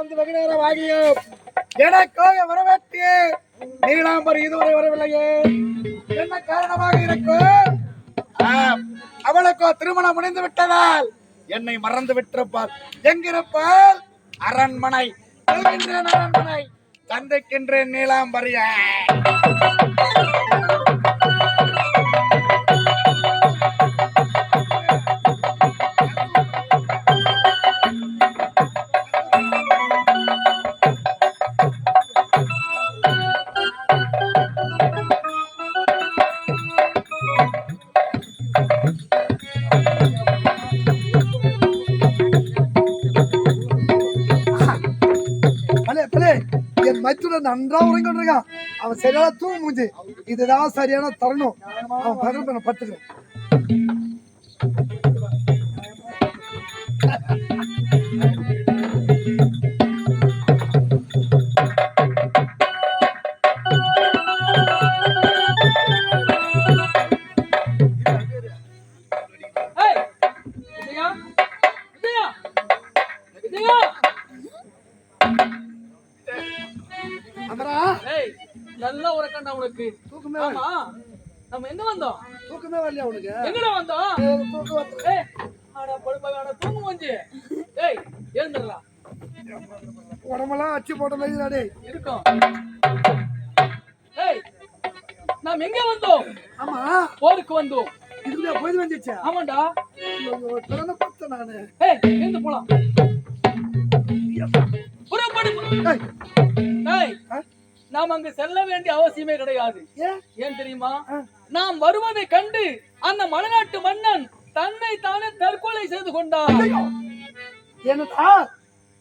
வந்து வெகு நேரம் ஆகியும் எனக்காக வரவேற்று நீலாம்பரி இதுவரை வரவில்லையே. என்ன காரணமாக இருக்கும் அவளுக்கோ திருமணம் முடிந்து விட்டதால் என்னை மறந்து விட்டிருப்பாள். எங்கிருப்பாள்? அரண்மனை அரண்மனை தந்தைக்கின்றேன் நீலாம்பரிய என் நன்றா உறங்கி கொண்டிருக்கான் அவன் சரியான தூங்க முடிஞ்சு இதுதான் சரியான தருணம் அவன் பகல் பண்ண பத்துக்கிறேன் நாம் எங்க வந்தோம்? ஆமா. போருக்கு வந்தோம். இதுக்குள்ளே போய் வந்துச்சா? ஆமாண்டா. திறனை பார்த்தேன் நானு. ஏய் எழுந்து போலாம். புறப்படு ஏய்? நாம் அங்கு செல்ல வேண்டிய அவசியமே கிடையாது. ஏன் ஏன் தெரியுமா. நாம் வருவதை கண்டு அந்த மலைநாட்டு மன்னன் தன்னை தானே தற்கொலை செய்து கொண்டான். ஏனதா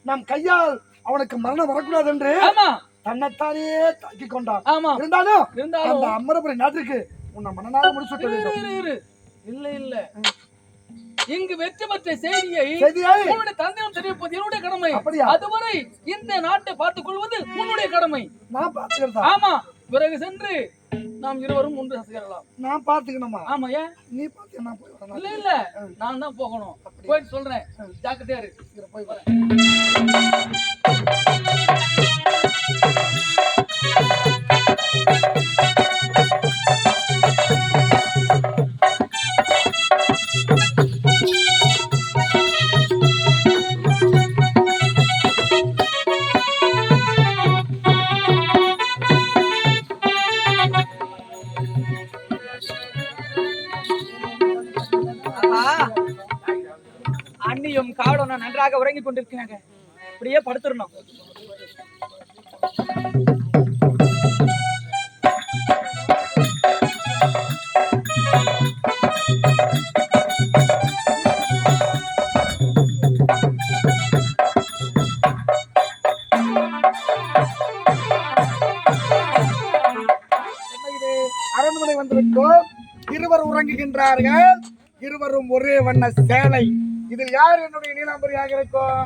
நம் கையால் அவனுக்கு மரணம் வரக்கூடாது என்று? ஆமா. தன்னைத்தானே தாக்கி கொண்டான். ஆமா. இருந்தாலும் இருந்தாலும் அந்த அமரபுரி நாட்டிற்கு உன்னை மனநாக முடிச்சு. இல்ல இல்ல. இங்கு வெற்றி பெற்ற செய்தியை உன்னுடைய தந்தையிடம் தெரிவிப்பது என்னுடைய கடமை? அதுவரை இந்த நாட்டை பார்த்துக் கொள்வது உன்னுடைய கடமை. நான் பாத்துக்கிறதா ஆமா. பிறகு சென்று நாம் இருவரும் ஒன்று சேரலாம் நான் பாத்துக்கணுமா ஆமா ஏன்? நீ பாத்து நான் போய் வரேன். இல்ல இல்ல. நான் தான் போகணும். போயிட்டு சொல்றேன். ஜாக்கிரதையா இரு. போய் வரேன். நன்றாக கொண்டிருக்கிறாங்க. இப்படியே படுத்துடணும். அரண்மனை வந்திருக்கோம் இருவர் உறங்குகின்றார்கள். இருவரும் ஒரே வண்ண சேலை. இதில் யார் என்னுடைய நீலாம்பரியாக இருக்கும்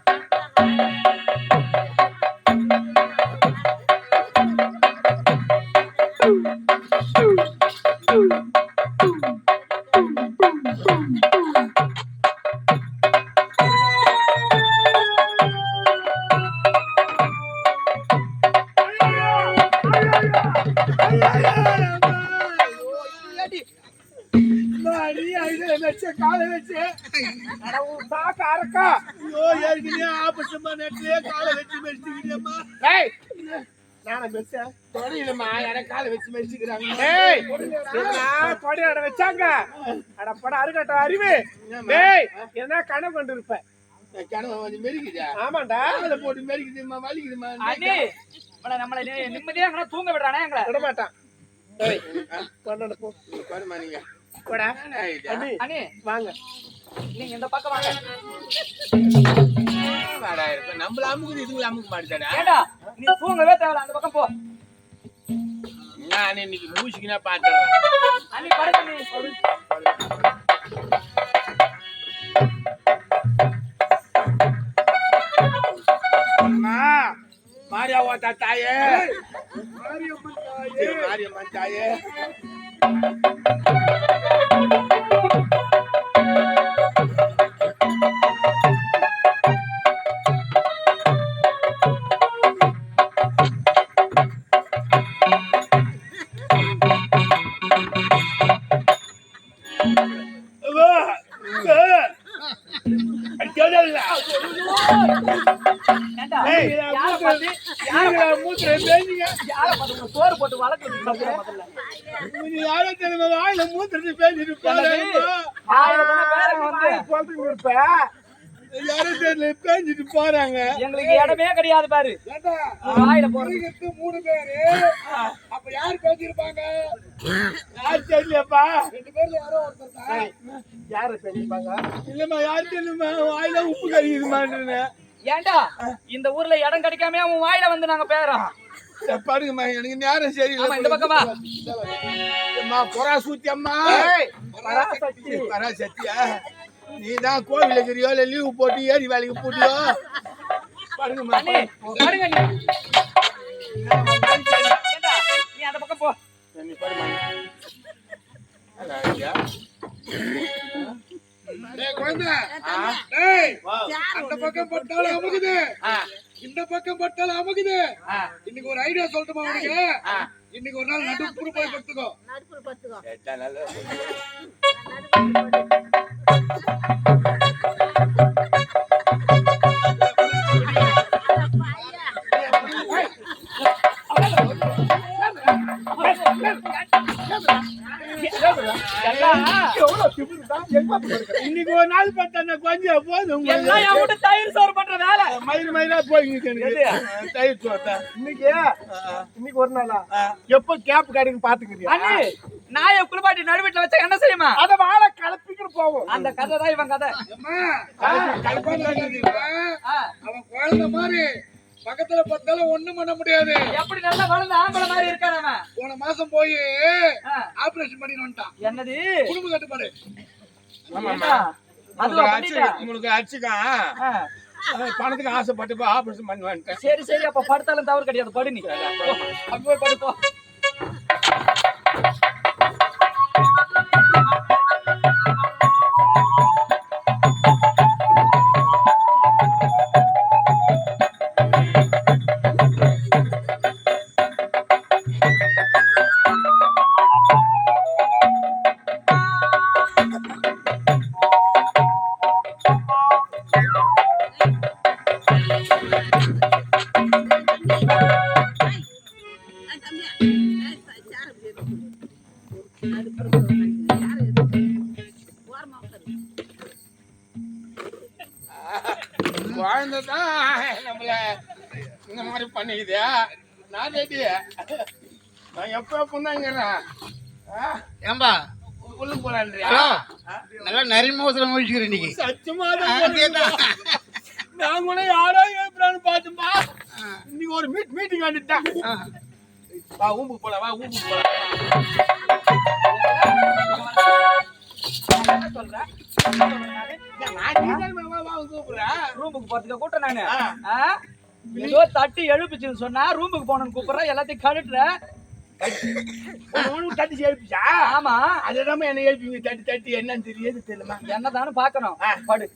தொடையில அட வச்சாங்க? அட போடா, அருகட்டும் அறிவு. ஏய், என்ன கனவு கொண்டு இருப்ப? கொஞ்சம் மெரிக்குதா? ஆமாண்டா. அதுல போட்டு மெரிக்குதுமா வலிக்குதுமா அண்ணே நம்மளை நி- நிம்மதியா எங்கனா தூங்க விடுறானே எங்களை. விட மாட்டான் கொண்டாட போ. பாருமா நீங்க. போடா. அண்ணி வாங்க. நீங்க இந்த பக்கம் வாங்க. நம்மள அமுக்குது இதுங்களை அமுக்க மாட்டேடா நீ தூங்கவே தேவையில்ல அந்த பக்கம் போ. நான் இன்னைக்கு மூசிக்கினா பாத்துறேன். அண்ணி படுக்க நீ அம்மா மாரியாவா தாயே. மாரியம்மன் தாயே. பேசிட்டு போறாங்க. எங்களுக்கு இடமே கிடையாது பாரு. வாயில போறது மூணு பேரு. அப்ப யாரு பேசிருப்பாங்க யாரு தெரியலப்பா? ரெண்டு பேர்ல யாரோ ஒருத்தர் யாரு பேசிருப்பாங்க இல்லம்மா யாரு தெரியலம்மா? வாயில உப்பு கறிக்குதுமான்னு ஏண்டா? இந்த ஊர்ல இடம் கிடைக்காம உன் வாயில வந்து நாங்க பேரோம் பாருங்கம்மா எனக்கு நேரம் சரியில்லை. இந்த பக்கம் வா. அம்மா புறா சூத்தி அம்மா பராசக்தி. பராசக்தியா நீ தான் கோவில் இருக்கிறியோ இல்ல லீவு போட்டு ஏறி வேலைக்கு போட்டியோ? பாருங்கம்மா அண்ணே பாருங்க நீ ஏண்டா நீ அந்த பக்கம் போ. அந்த பக்கம் பட்டாலும் அமுகுது இந்த பக்கம் பட்டாலும் அமுகுது இன்னைக்கு ஒரு ஐடியா சொல்லட்டுமா உனக்கு இன்னைக்கு ஒரு நாள் நடுப்புற போய் படுத்துக்கோ நடுப்புற பத்துக்கோ இன்னைக்கு ஒரு நாள் பார்த்தா கொஞ்சம் போதும் எல்லாம் தயிர் சோறு பண்ற வேலை. மயிறு மயிரா எது? தயிர் சோத்தா இன்னைக்கு இன்னைக்கு ஒரு நாளா? எப்ப கேப் கிடைக்கும் பாத்துக்கிறியா? நாயை குளிப்பாட்டி நடுவீட்டுல வச்சா என்ன செய்யுமா? அத வாழை கலப்பிக்கிட்டு போவோம். அந்த கதை. தான் இவன் கதை அவன் குழந்தை மாதிரி. பக்கத்துல பார்த்தாலும் ஒண்ணும் பண்ண முடியாது. எப்படி நல்லா வளர்ந்த ஆம்பளை மாதிரி இருக்கான் அவன்? போன மாசம் போய் ஆபரேஷன் பண்ணிட்டு வந்துட்டான். என்னது? குடும்ப கட்டுப்பாடு? உங்களுக்கு அடிச்சுக்கான் ஆ, பணத்துக்கு ஆசைப்பட்டு ஆபரேஷன் பண்ணி வந்துட்டேன். சரி சரி அப்ப படுத்தாலும் தவறு கிடையாது. படு நீ. போ, மீட்டிங் வந்துட்டேன் வா ஊம்புக்கு போலாம் வா என்ன? என்ன தான் வா கூப்பிடுறேன் ரூமுக்கு போறதுக்கு கூட்டம் நானு? ஏதோ தட்டி எழுப்பிச்சுன்னு சொன்னா ரூமுக்கு போனேன்னு கூப்பிடுற எல்லாத்தையும் கழுட்டுற. தட்டி எழுப்பிச்சா? ஆமா. அதுதான் என்ன எழுப்பிங்க தட்டி தட்டி என்னன்னு தெரியாது தெரியலமா என்னதானு பாக்கணும். படு.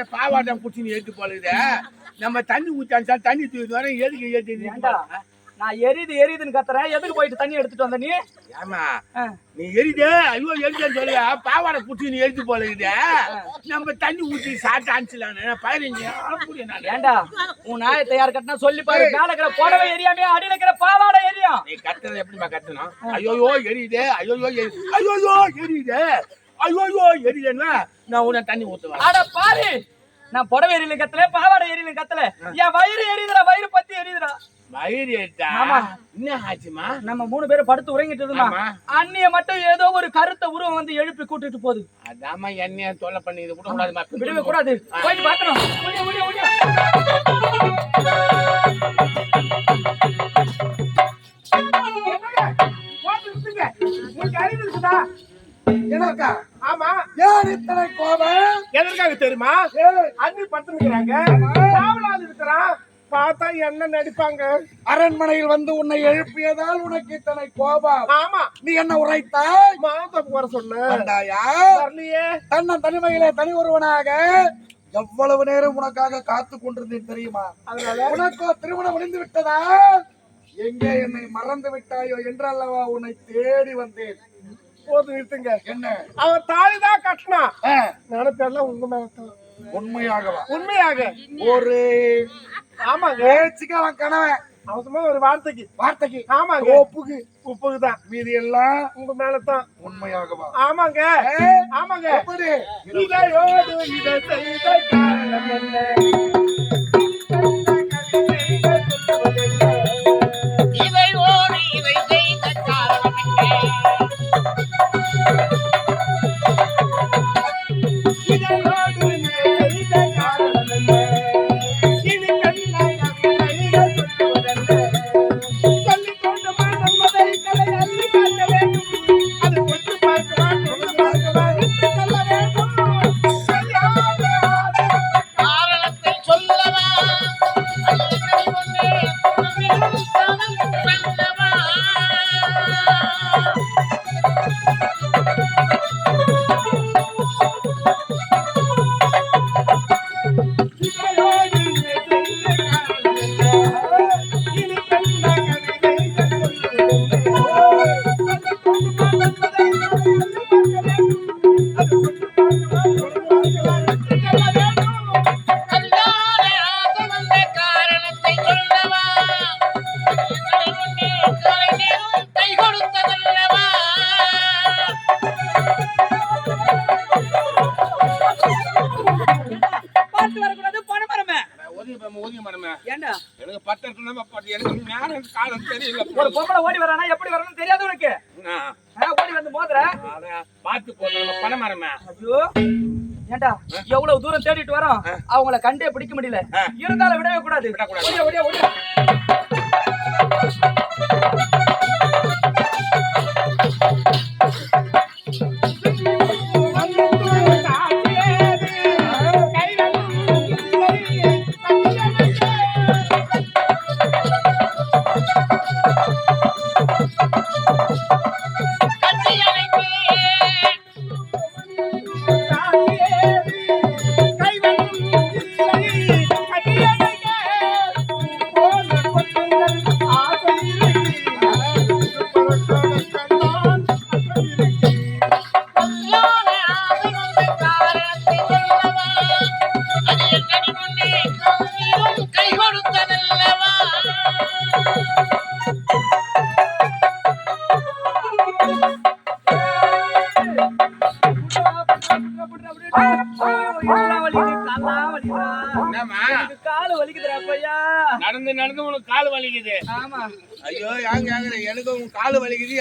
அதோட பாவாட்டம் குச்சி நீ எடுத்து போலுது நம்ம தண்ணி ஊத்தாச்சா தண்ணி தூக்கி வர எதுக்கு ஏத்தி நான் எரியுது எரியுதுன்னு கத்துறேன். எதுக்கு போயிட்டு தண்ணி எடுத்துட்டு வந்த நீ? ஆ. நீ எரிதே ஐயோ எரிதேன்னு சொல்லுவா பாவாடை குச்சி நீ எடுத்து போலுது நம்ம தண்ணி ஊத்தி சாப்பிட்டு அனுப்பிச்சலான்னு பதினஞ்சு ஏண்டா? உன் நாயத்தை யார் கட்டினா சொல்லி பாரு. மேல இருக்கிற புடவை எரியாமே அடியில பாவாடை எரியும். நீ கத்துறது எப்படிமா கத்தணும்? ஐயோயோ எரியுதே. ஐயோயோ ஐயோயோ எரியுதே. ஐயோயோ எரியுதுன்னா நான் உன்னை தண்ணி ஊத்துவேன். அட பாரு நான் புடவை எரியல கத்தல பாவாடை எரியல கத்தல. என் வயிறு எரியுதுடா வயிறு பத்தி எரியுதுடா. வயிறு ஏட்டா ஆமா. என்ன ஆச்சுமா? நம்ம மூணு பேரும் படுத்து உறங்கிட்டு இருந்தோம். அண்ணிய மட்டும் ஏதோ ஒரு கருத்த உருவம் வந்து எழுப்பி கூட்டிட்டு போகுது. அதாம்மா என்னைய தொல்லை பண்ணி இது கூட கூடாதுமா விடவே கூடாது. போயிட்டு பாக்கணும் ஓடியா, ஓடியா, ஓடியா. எனக்கா ஆமா. ஏன் இத்தனை கோபம்? எதற்காக தெரியுமா? அண்ணி இருக்கிறான் பார்த்தா என்ன நடிப்பாங்க? அரண்மனையில் வந்து உன்னை எழுப்பியதால் உனக்கு இத்தனை கோபம். ஆமா. நீ என்ன உரைத்தாய் மாதம் வர சொன்ன. வந்தாயா? வரலையே. தன்னன் தனிமையிலே தனி ஒருவனாக எவ்வளவு நேரம் உனக்காக காத்து கொண்டிருந்தேன் தெரியுமா? அதனால? உனக்கோ திருமணம் முடிந்து விட்டதா எங்கே என்னை மறந்து விட்டாயோ என்றல்லவா உன்னை தேடி வந்தேன். போது நிறுத்துங்க. என்ன? அவன் தாலிதான் கட்டினான் ஆ, நினைப்பெல்லாம் உங்க மேலதான் உண்மையாகவா? உண்மையாக. ஒரு ஆமாங்க. பேச்சுக்கு அவன் கணவன். அவசரமா ஒரு வார்த்தைக்கு. வார்த்தைக்கு. ஆமாங்க. ஒப்புக்கு. உப்புக்கு தான் மீதி எல்லாம் உங்க மேலதான் உண்மையாகவா? ஆமாங்க. ஆமாங்க. எப்படி இதையோடு இதை செய்த காரணம் என்ன? பார்த்து வரக்கூடாது ஒதுங்கி போம்மா, ஒதுங்கி. ஏண்டா? எனக்கு பட்டு எனக்கு நேரம் காலம் தெரியல. ஒரு பொம்பளை ஓடி வரானா எப்படி வரணும்னு தெரியாது உனக்கு. ஓடி வந்து மோதுற. பார்த்து போதும் பணம் மரமே. ஐயோ ஏண்டா எவ்வளவு தூரம் தேடிட்டு வரோம்? அவங்கள கண்டே பிடிக்க முடியல. இருந்தாலும் விடவே கூடாது. ஓடியா, ஓடியா, ஓடியா.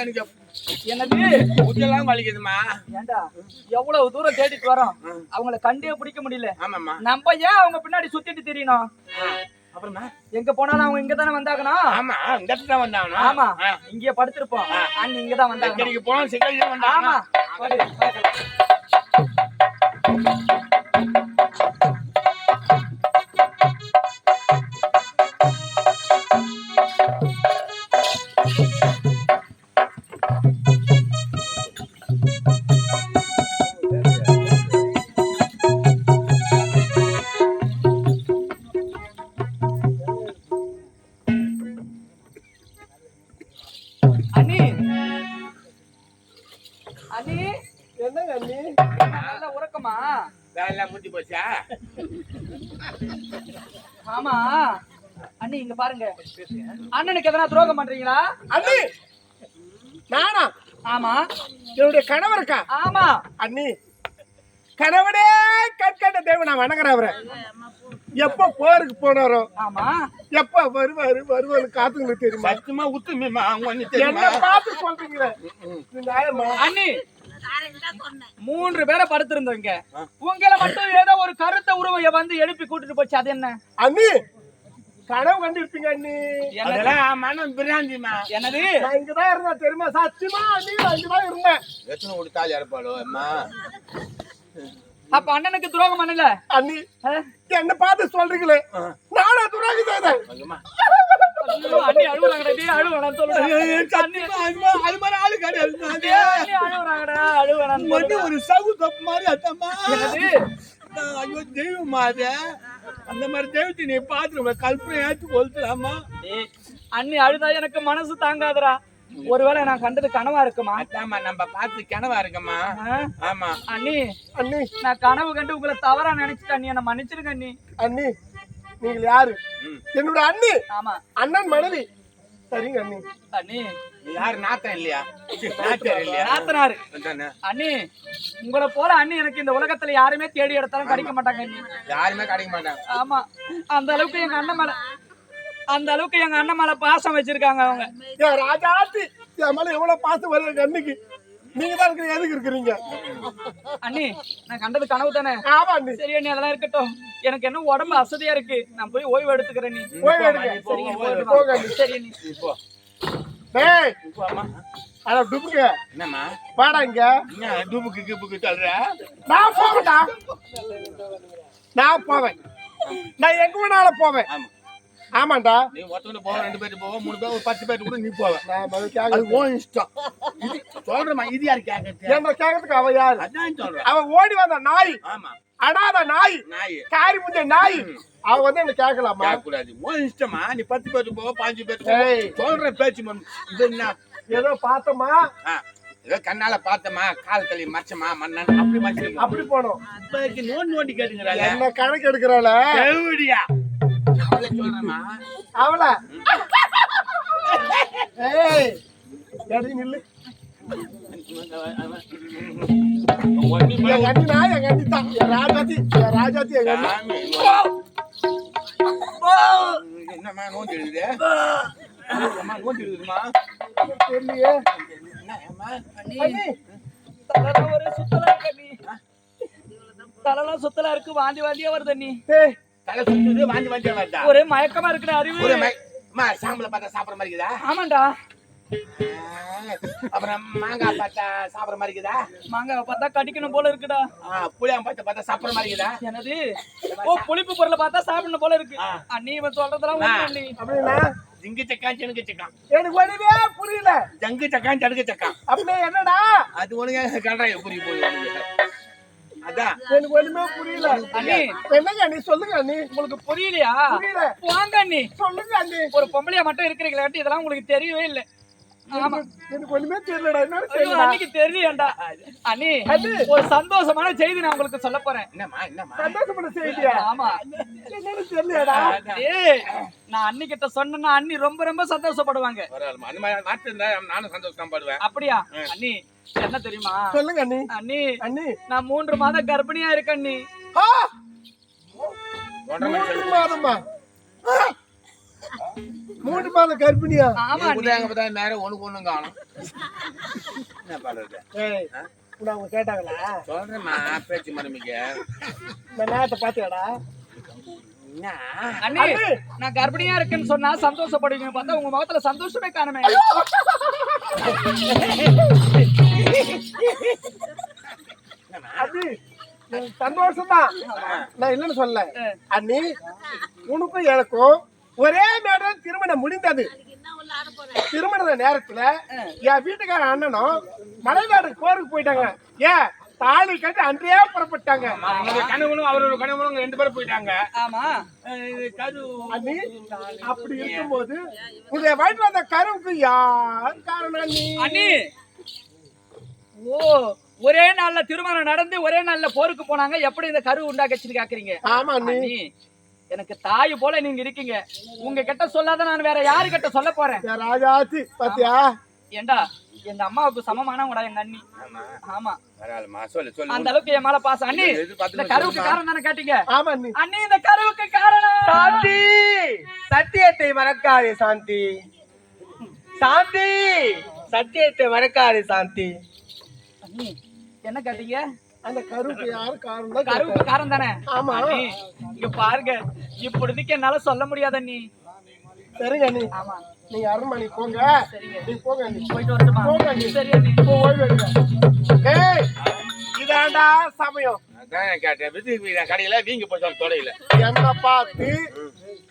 எனக்கு என்னது உச்செல்லாம் வலிக்குதுமா ஏண்டா எவ்வளவு தூரம் தேடிட்டு வரோம்? அவங்கள கண்டே பிடிக்க முடியல. ஆமாம்மா. நம்ம ஏன் அவங்க பின்னாடி சுத்திட்டு தெரியணும்? அப்புறமா? எங்க போனாலும் அவங்க இங்க தானே ஆமா இந்த இடத்துல தான் ஆமா இங்கே படுத்திருப்போம். அண்ணி இங்க தான் வந்தாங்க சிக்கல் தான் வந்தாங்க ஆமா பாருங்க. அண்ணனுக்கு எதனா துரோகம் பண்றீங்களா? அண்ணி! நானா? ஆமா. என்னுடைய கணவருக்கா ஆமா. அண்ணி கணவனே கற்கண்ட தேவன் நான் வணங்குறேன் அவரை. எப்ப போருக்கு போனாரோ ஆமா. எப்ப வருவாரு வருவாரு காத்துங்களுக்கு தெரியுமா? சத்தியமா உத்துமேமா ஒண்ணு என்ன தெரியுமா? பார்த்து சொல்றீங்களே? அண்ணி மூன்று பேரை படுத்திருந்தவங்க உங்களை மட்டும் ஏதோ ஒரு கருத்த உருவைய வந்து எழுப்பி கூட்டிட்டு போச்சு அது என்ன? அண்ணி! கனவு கண்டிருப்பீங்க அண்ணி. என்னது? அதெல்லாம் மனம் பிராந்திமா. என்னது? நான் இங்கதான் இருந்தேன் தெரியுமா? சத்தியமா? அண்ணி நான் இங்கதான் இருந்தேன். எத்தனை ஒரு தாலி அறுப்பாளோ அம்மா? அப்ப அண்ணனுக்கு துரோகம் பண்ணல? அண்ணி? என்ன பார்த்து சொல்றீங்களே? நானா துராகி செய்தேன் அண்ணி அழுவுறாங்கடா சொல்லுடா. அண்ணி அது மாதிரி ஆளு கிடையாது அழுவுறாங்கடா சொல்லுடா. ஒரு சகு தப்பு மாதிரி அத்தம்மா. ஐயோ தெய்வமா அது. அந்த மாதிரி தெய்வத்தை நீ பாத்துருவ கல்பனை ஏத்து கொளுத்தலாமா? அண்ணி அழுதா எனக்கு மனசு தாங்காதுடா. ஒருவேளை நான் கண்டது கனவா இருக்குமா? அதாம்மா நம்ம பார்த்து கிணவா இருக்கம்மா. ஆ? ஆமா. அண்ணி அண்ணி. நான் கனவு கண்டு உங்களை தவறா நினைச்சிட்டேன். அண்ணி என்ன மன்னிச்சிருங்க அண்ணி. அண்ணி நீங்கள் யாரு. என்னோட அண்ணி. ஆமா. அண்ணன் மனைவி. சரிங்க அண்ணி. அண்ணி நீ யாரு? நாத்தம் இல்லையா? நாத்தனாரு அதானே. அண்ணி உங்களை போல அண்ணி எனக்கு இந்த உலகத்துல யாருமே தேடி எடுத்தாலும் கிடைக்க மாட்டாங்க அண்ணி. யாருமே கிடைக்க மாட்டாங்க. ஆமா. அந்த அளவுக்கு எங்க அண்ணன் மேல அந்த அளவுக்கு எங்க அண்ணன் மேல பாசம் வச்சிருக்காங்க அவங்க. ராஜாத்தி என் மேல எவ்வளவு பாசம் வருது எங்க அண்ணிக்கு? நீங்க தான் இருக்கிற எதுக்கு இருக்கிறீங்க? அண்ணி நான் கண்டது கனவு தானே? ஆமா அண்ணி. சரி அண்ணி அதெல்லாம் இருக்கட்டும். எனக்கு என்ன உடம்பு அசதியா இருக்கு? நான் போய் ஓய்வு எடுத்துக்கிறேன் நீ ஓய்வு. அண்ணி. சரி அண்ணி. இப்போ டேய் அட டுப்புங்க என்னம்மா? வாடா இங்க. என்ன டூபுக்கு கிப்புக்கு தள்ளுற நான் போவேன்டா நான் போவேன். நான் எங்க வேணாலும் போவேன். ஆமா. ஆமாண்டா. நீ ஒருத்தவங்க போவ ரெண்டு பேர் போவ மூணு பேர் ஒரு பத்து பேர் கூட நீ நான் அது கேட்க ஓ இஷ்டம். இது சொல்றேம்மா இது யாரு கேட்கறது என்ன கேட்கறதுக்கு அவ யாரு? அதான் சொல்றேன். அவ ஓடி வந்த நாய். ஆமா. அடாத நாய். நாய். காரி முஞ்ச நாய். அவ வந்து என்ன கேட்கலாமா கேட்கக்கூடாது. ஓ இஷ்டமா? நீ பத்து பேர் போவ பாஞ்சு பேர் போவ. ஏய். சொல்றேன் பேச்சு. இது என்ன? ஏதோ பார்த்தோமா? ஏதோ கண்ணால பார்த்தமா? கால் தள்ளி மறைச்சமா? மன்னன் அப்படி மறைச்சிருக்கோம்? அப்படி போனோம். இப்ப நோண்டி நோண்டி கேட்டுங்கிறாள் என்ன கணக்கு எடுக்கிறாள? செவிடியா அவளை சொல்றேம்மா. அவள? ஏய். நில்லு. நான். என்னம்மா தெரியலையே அண்ணி தலைலாம் ஒரே சுத்தலா இருக்கு தலைலாம் சுத்தலா இருக்கு வாந்தி வாந்தியா வருது ஏய் தலை சுத்துது வாந்தி வாந்தி வருதா ஒரே மயக்கமா இருக்குடா அறிவு. சாம்பல பார்த்தா சாப்பிடுற மாதிரி இருக்குதா? ஆமாண்டா. அப்புறம் மாங்காய் பார்த்தா சாப்பிடுற மாதிரி இருக்குதா? மாங்காய் பார்த்தா கடிக்கணும் போல இருக்குடா. புளியாம் பார்த்தா பார்த்தா சாப்பிடுற மாதிரி இருக்குதா? என்னது? ஓ புளிப்பு பொருளை பார்த்தா சாப்பிடணும் போல இருக்கு. அண்ணி இவன் சொல்றதெல்லாம் அப்படின்னா ஜிங்கு சக்கான் செனுக்கு சக்கான் எனக்கு ஒண்ணுமே புரியல. ஜங்கு சக்கான் சடுக்கு சக்கான் அப்படின்னா என்னடா? அது உனக்கு கண்டாய புரிய அதான். எனக்கு ஒண்ணுமே புரியல. அண்ணி. என்னங்க அண்ணி? சொல்லுங்க அண்ணி. உங்களுக்கு புரியலையா? புரியல. வாங்க அண்ணி. சொல்லுங்க அண்ணி. ஒரு பொம்பளையா மட்டும் இருக்கிறீங்களாட்டி இதெல்லாம் உங்களுக்கு தெரியவே இல்லை. எனக்கு ஒண்ணுமே தெரியலடா. என்ன அன்னைக்கு தெரியலடா அண்ணி ஒரு சந்தோஷமான செய்தி நான் உங்களுக்கு சொல்ல போறேன். செய்தியா? ஆமா. என்னன்னு தெரியலடா. ஏய் நான் அண்ணி கிட்ட சொன்னேன்னா அண்ணி ரொம்ப ரொம்ப சந்தோஷப்படுவாங்க. பரவாயில்லம்மா. அந்த மாதிரி மாற்றம் இருந்தா நானும் சந்தோஷம் படுவேன். அப்படியா? அண்ணி என்ன தெரியுமா? சொல்லுங்க அண்ணி. அண்ணி அண்ணி. நான் மூன்று மாதம் கர்ப்பிணியா இருக்கேன் அண்ணி. மூன்று மாதமா? மூன்று மாதம் கர்ப்பிணியா? ஆமா குதிரைங்க பார்த்தா நேரம் ஒண்ணுக்கு ஒண்ணும் காணும். என்ன பண்றது? ஏய் உன்னை அவங்க கேட்டாங்களா? சொல்றேம்மா பேச்சு மருமிக்க. நான் நேரத்தை பாத்தியாடா என்ன? அண்ணி நான் கர்ப்பிணியா இருக்கேன்னு சொன்னா சந்தோஷப்படுவீங்க. பார்த்தா உங்க முகத்துல சந்தோஷமே காணுமே. அண்ணி எனக்கு சந்தோஷம்தான். நான் இல்லைன்னு சொல்ல அண்ணி உனக்கும் எனக்கும் ஒரே மேடம் திருமணம் முடிந்தது. திருமண நேரத்துல என் வீட்டுக்கார அண்ணனும் மலைநாடு போருக்கு போயிட்டாங்க. ஏன் தாலி கட்டி அன்றே புறப்பட்டாங்க. உங்க கணவனும் அவரோட கணவனும் ரெண்டு பேரும் போயிட்டாங்க. ஆமா. அப்படி இருக்கும்போது உங்களுடைய வயிற்றுல அந்த கருவுக்கு யார் காரணம் அண்ணி? ஓ ஒரே நாள்ல திருமணம் நடந்து ஒரே நாள்ல போருக்கு போனாங்க. எப்படி இந்த கரு உண்டாக்கச்சுன்னு கேக்குறீங்க? ஆமா நீ அண்ணி, எனக்கு தாய் போல நீங்க இருக்கீங்க. உங்க கிட்ட சொல்லாத நான் வேற யாரு கிட்ட சொல்ல போறேன்? என் ராஜாத்தி பாத்தியா? ஏண்டா எங்க அம்மாவுக்கு சமமானவங்கடா எங்க அண்ணி. ஆமா. சொல்லு சொல்லு. அந்த அளவுக்கு என் மேல பாசம். அண்ணி இந்த கருவுக்கு காரணம் தானே கேட்டீங்க? ஆமா நீ அண்ணி இந்த கருவுக்கு காரணம். சாந்தி! சத்தியத்தை மறக்காதே சாந்தி. சாந்தி! சத்தியத்தை மறக்காதே சாந்தி. அண்ணி என்ன கேட்டீங்க? அந்த கருவுக்கு யாரு காரணம் கருவுக்கு காரணம் தானே? ஆமா. இங்க பாருங்க. இப்பொழுதுக்கு என்னால சொல்ல முடியாது அண்ணி. சரிங்க நீ ஆமா. நீங்க அரண்மனை போங்க. நீ போங்க நீ போயிட்டு வரட்டுமா? போங்க நீ சரி அண்ணி. போ, ஓய்வு எடுங்க ஏய் இதாண்டா சமயம். கேட்டேன். கடையில வீங்கி போச்சு தொடையில. என்ன பார்த்து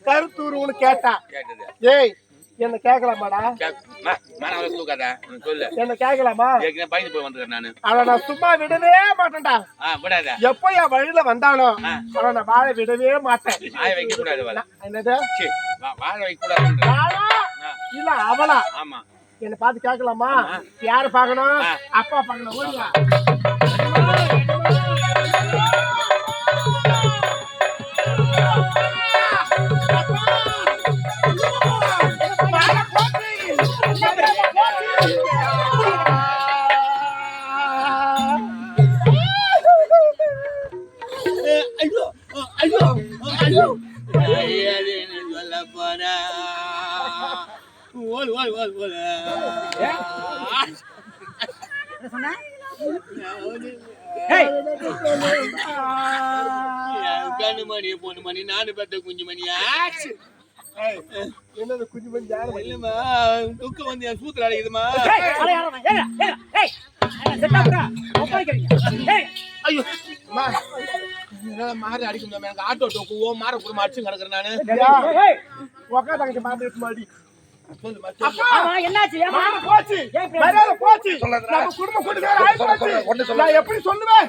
கருத்தூருன்னு கேட்டா. கேட்டது. ஏய் என்ன கேட்கலாமாடா என்ன கேட்கலாமா பயந்து போய் வந்துக்கிறேன் நானு. சும்மா விடவே மாட்டேன்டா. விடாத. எப்போ என் வழியில வந்தானோ நான் வாழ விடவே மாட்டேன். வாய வைக்க கூடாது என்னது? வாழ வைக்க கூடாது வாழா இல்ல அவளா? ஆமா. என்ன பார்த்து கேட்கலாமா யாரு பார்க்கணும்? ஆ. அப்பா பார்க்கணும் ஓடு ஓடு ஓடு ஓடு கண்ணு மணி பொண்ணு மணி நானு பெத்த குஞ்சு மணியா என்னது குஞ்சு மணி யாரு இல்லம்மா துக்கம் வந்து என் சூத்துல அடையுதுமா ஐயோ. மாறி அடிக்க முடியாம எனக்கு ஆட்டோ டோக்கு ஓ மாற கூட அடிச்சு கிடக்குறேன் நானு. உக்கா தங்கச்சி மாட்டு. மாடி போச்சு. போச்சு. போச்சு. எப்படி சொல்லுவேன்?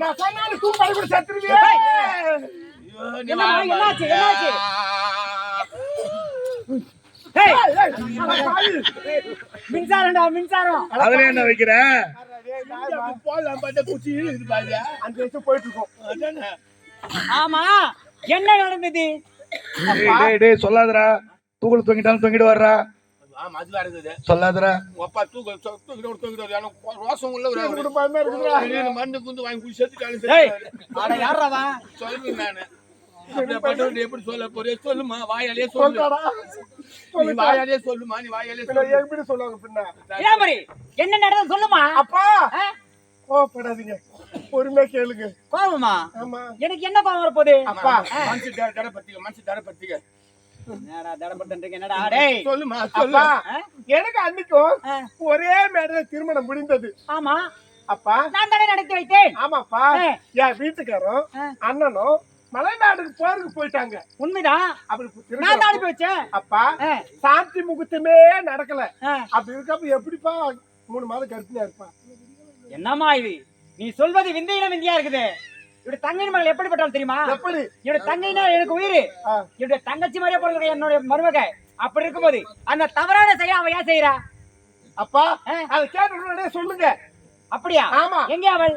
நான் சொன்னாலும் பறி கூட செத்துருவியே. என்னாச்சு, என்னாச்சு? மின்சாரம்டா மின்சாரம். அதுல என்ன வைக்கிற? போடலாம் பார்த்தா குச்சி இழுக்குது பாருங்க. அஞ்சு வருஷம் போயிட்டு இருக்கோம். ஆமா என்ன நடந்தது? டேய் டேய் டேய் சொல்லாதடா. தூக்குல தூங்கிட்டாலும் தூங்கிட்டு வர்றா உங்க அப்பா தூக்கு- தூக்கிட்டு தூக்கிட்டு ரோசம் உள்ள ஒரு பயமா இருக்குதுடா. மண்ணு குந்து வாங்கி குடி. அட யாரா நானு. பட்டவன்ட்ட எப்படி சொல்ல போறியோ சொல்லுமா. வாயாலே சொல்லு. நீ வாயாலே சொல்லுமா. நீ வாயாலே சொல்லு. எப்படி சொல்லுவாங்க பின்ன? என்ன நடந்தது சொல்லுமா? அப்பா? கோவப்படாதீங்க. பொறுமையா கேளுங்க. கோவமா? ஆமா. எனக்கு என்ன கோவம் வரப்போகுது? அப்பா. மனசு த- தடப்பத்திக்க மனசு தடப்பத்திக்க என்னடா சொல்லுமா? எனக்கு அன்னைக்கும். ஒரே மேடையில திருமணம் முடிந்தது. ஆமா. அப்பா. நான் தானே நடத்தி வைத்தேன். ஆமாப்பா. என் வீட்டுக்காரரும். அண்ணனும் மலைநாடுக்கு போருக்கு போயிட்டாங்க. உண்மைதான் அப்படி நான் அனுப்பி வச்சேன். அப்பா சாந்தி முகூர்த்தமே நடக்கல. அப்படி இருக்கப்ப எப்படிப்பா மூணு மாதம் கருப்பினா இருப்பா? என்னம்மா இது? நீ சொல்வது விந்தையில விந்தியா இருக்குது. இவருடைய தங்கையின் மகள் எப்படிப்பட்டாலும் தெரியுமா? எப்படி? இவருடைய தங்கைனா எனக்கு உயிர். இவருடைய தங்கச்சி மாதிரியே பிறந்த என்னுடைய மருமக. அப்படி இருக்கும்போது அந்த தவறான செய்ய அவ ஏன் செய்யறா அப்பா. அதை கேட்டு சொல்லுங்க. அப்படியா? ஆமா. எங்க அவள்?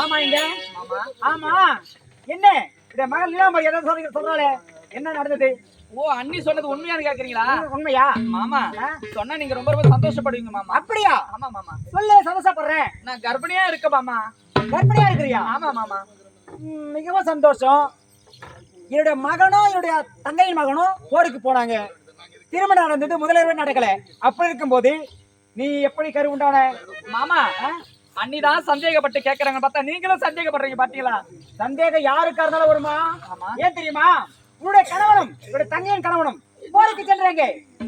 ஆமா இங்க. ஆமா. என்ன? இந்த மகள் நீலாம்பரி ஏதோ சொல்றீங்க சொல்றாளே. என்ன நடந்தது? ஓ அண்ணி சொன்னது உண்மையானு கேக்குறீங்களா? உண்மையா? மாமா சொன்னா நீங்க ரொம்ப ரொம்ப சந்தோஷப்படுவீங்க மாமா. அப்படியா? ஆமா மாமா. சொல்லு சந்தோஷப்படுறேன். நான் கர்ப்பிணியா இருக்க மாமா. கர்ப்பிணியா இருக்கிறியா? ஆமா மாமா. மிகவும் சந்தோஷம். என்னுடைய மகனும் என்னுடைய தங்கையின் மகனும் போருக்கு போனாங்க. திருமணம் நடந்தது முதலிரவே நடக்கல. அப்படி இருக்கும்போது நீ எப்படி கரு உண்டான? மாமா அன்னிதான் சந்தேகப்பட்டு கேக்குறாங்க. பார்த்தா நீங்களும் சந்தேகப்படுறீங்க பாத்தீங்களா? சந்தேகம் யாருக்கா இருந்தாலும் வருமா? ஏன் தெரியுமா? உன்னுடைய கணவனும் உன்னுடைய தங்கையின் கணவனும் போருக்கு சென்றாங்க.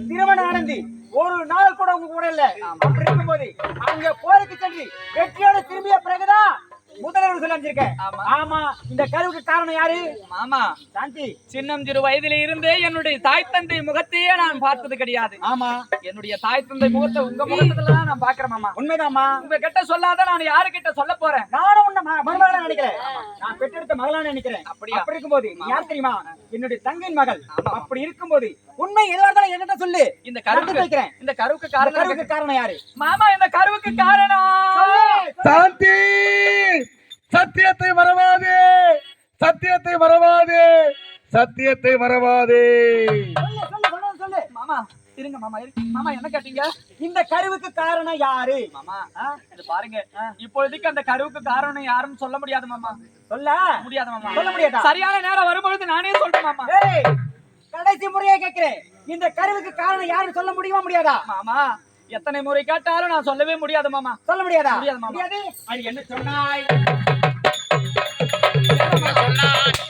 திருமணம் நடந்து ஒரு நாள் கூட உங்க கூட இல்ல. அப்படி இருக்கும்போது அங்க போருக்கு சென்று வெற்றியோட திரும்பிய பிறகுதான் முதல்வர் சொல்லி ஆமா. ஆமா இந்த கருவுக்கு காரணம் யாரு? மாமா. சாந்தி. சின்னம் சிறு வயதில இருந்தே என்னுடைய தாய் தந்தை முகத்தையே நான் பார்த்தது கிடையாது. ஆமா. என்னுடைய தாய் தந்தை முகத்தை உங்க முகத்துல தான் நான் பாக்குறேன் மாமா. உண்மைதாம்மா. உங்க கிட்ட சொல்லாத நான் யாரு கிட்ட சொல்ல போறேன்? நானும் உன்னை மருமகளா நினைக்கிறேன். நான் பெற்றெடுத்த மகளா நினைக்கிறேன். அப்படியா? அப்படி இருக்கும்போது யார் தெரியுமா? என்னுடைய தங்கையின் மகள். அப்படி இருக்கும்போது உண்மை எதுவா இருந்தாலும் என்கிட்ட சொல்லு? இந்த கருத்து கருவுக்கு வைக்கிறேன் இந்த கருவுக்கு காரணம் கருவுக்கு காரணம் யாரு? மாமா இந்த கருவுக்கு காரணம். சாந்தி! சத்தியத்தை மறவாதே! சத்தியத்தை மறவாதே! சத்தியத்தை மறவாதே! சொல்லு சொல்லு சொல்லு சொல்லு. மாமா இருங்க மாமா இருங்க. மாமா என்ன கேட்டீங்க? இந்த கருவுக்கு காரணம் யாரு? மாமா? இது பாருங்க. இப்பொழுதைக்கு அந்த கருவுக்கு காரணம் யாருன்னு சொல்ல முடியாது மாமா. சொல்ல. முடியாது மாமா. சொல்ல முடியாதா? சரியான நேரம் வரும்பொழுது நானே சொல்றேன் மாமா. ஏய் கடைசி முறையா கேட்கிறேன். இந்த கருவுக்கு காரணம் யாருன்னு சொல்ல முடியுமா முடியாதா? மாமா எத்தனை முறை கேட்டாலும் நான் சொல்லவே முடியாது மாமா. சொல்ல முடியாதா? முடியாது மாமா. அது என்ன சொன்னாய் சொன்னாய்?